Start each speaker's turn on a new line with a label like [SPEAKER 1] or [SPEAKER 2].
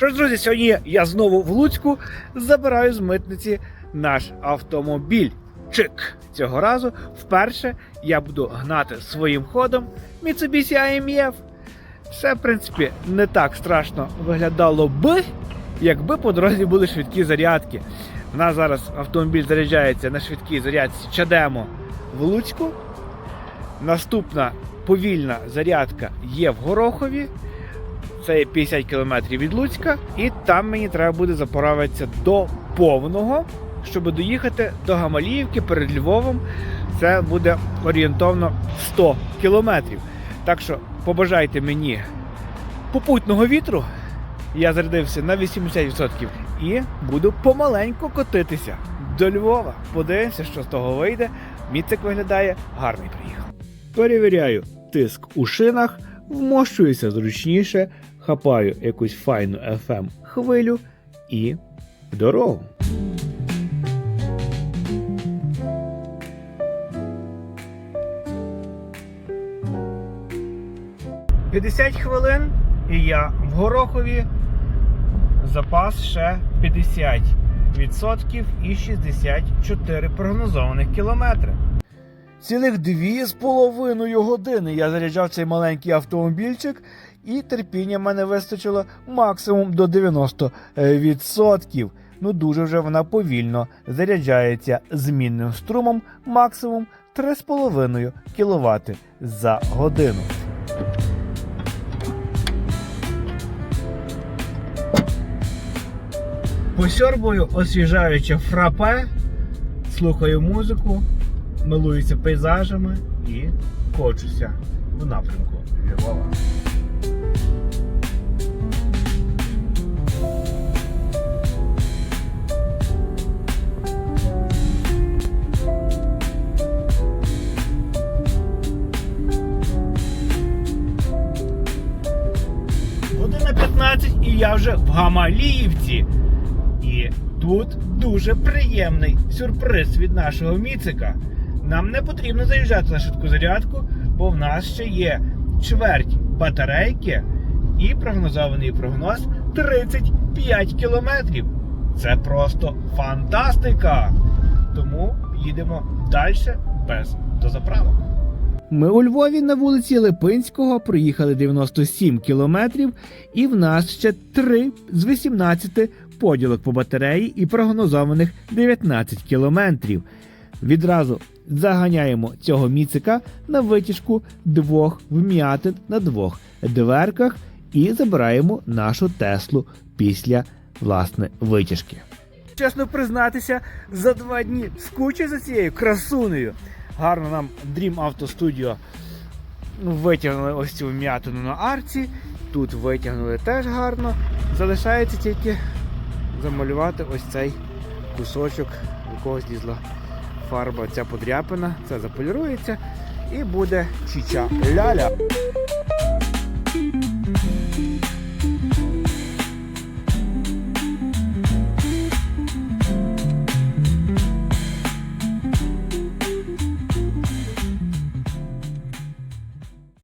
[SPEAKER 1] Що ж, друзі, сьогодні я знову в Луцьку забираю з митниці наш автомобіль. Чик! Цього разу вперше я буду гнати своїм ходом Mitsubishi AMF. Все, в принципі, не так страшно виглядало би, якби по дорозі були швидкі зарядки. У нас зараз автомобіль заряджається на швидкій зарядці Чадемо в Луцьку. Наступна повільна зарядка є в Горохові. Це є 50 км від Луцька, і там мені треба буде заправитися до повного, щоб доїхати до Гамаліївки перед Львовом. Це буде орієнтовно 100 км. Так що побажайте мені попутного вітру. Я зарядився на 80% і буду помаленьку котитися до Львова. Подивимося, що з того вийде. Міцик виглядає гарний приїхав. Перевіряю тиск у шинах, вмощуюся зручніше, хапаю якусь файну FM хвилю і в дорогу. «50 хвилин і я в Горохові. Запас ще 50% і 64 прогнозованих кілометри. Цілих дві з половиною години я заряджав цей маленький автомобільчик, і терпіння в мене вистачило максимум до 90%. Ну дуже вже вона повільно заряджається змінним струмом максимум 3,5 кВт за годину. Посьорбую освіжаюче фрапе, слухаю музику, милуюся пейзажами і кочуся в напрямку Львова. Година 15 і я вже в Гамаліївці. І тут дуже приємний сюрприз від нашого міцика. Нам не потрібно заїжджати на швидку зарядку, бо в нас ще є чверть батарейки і прогнозований прогноз 35 кілометрів. Це просто фантастика! Тому їдемо далі без дозаправок. Ми у Львові на вулиці Липинського проїхали 97 кілометрів, і в нас ще 3 з 18 поділок по батареї і прогнозованих 19 кілометрів. Відразу заганяємо цього міцика на витяжку двох вм'ятин на двох дверках і забираємо нашу Теслу після власне витяжки. Чесно признатися, за два дні скучив за цією красунею. Гарно нам Dream Auto Studio витягнули ось цю вм'ятину на арці. Тут витягнули теж гарно. Залишається тільки замалювати ось цей кусочок, у якого злізла фарба, ця подряпина. Це заполірується і буде чіча ляля.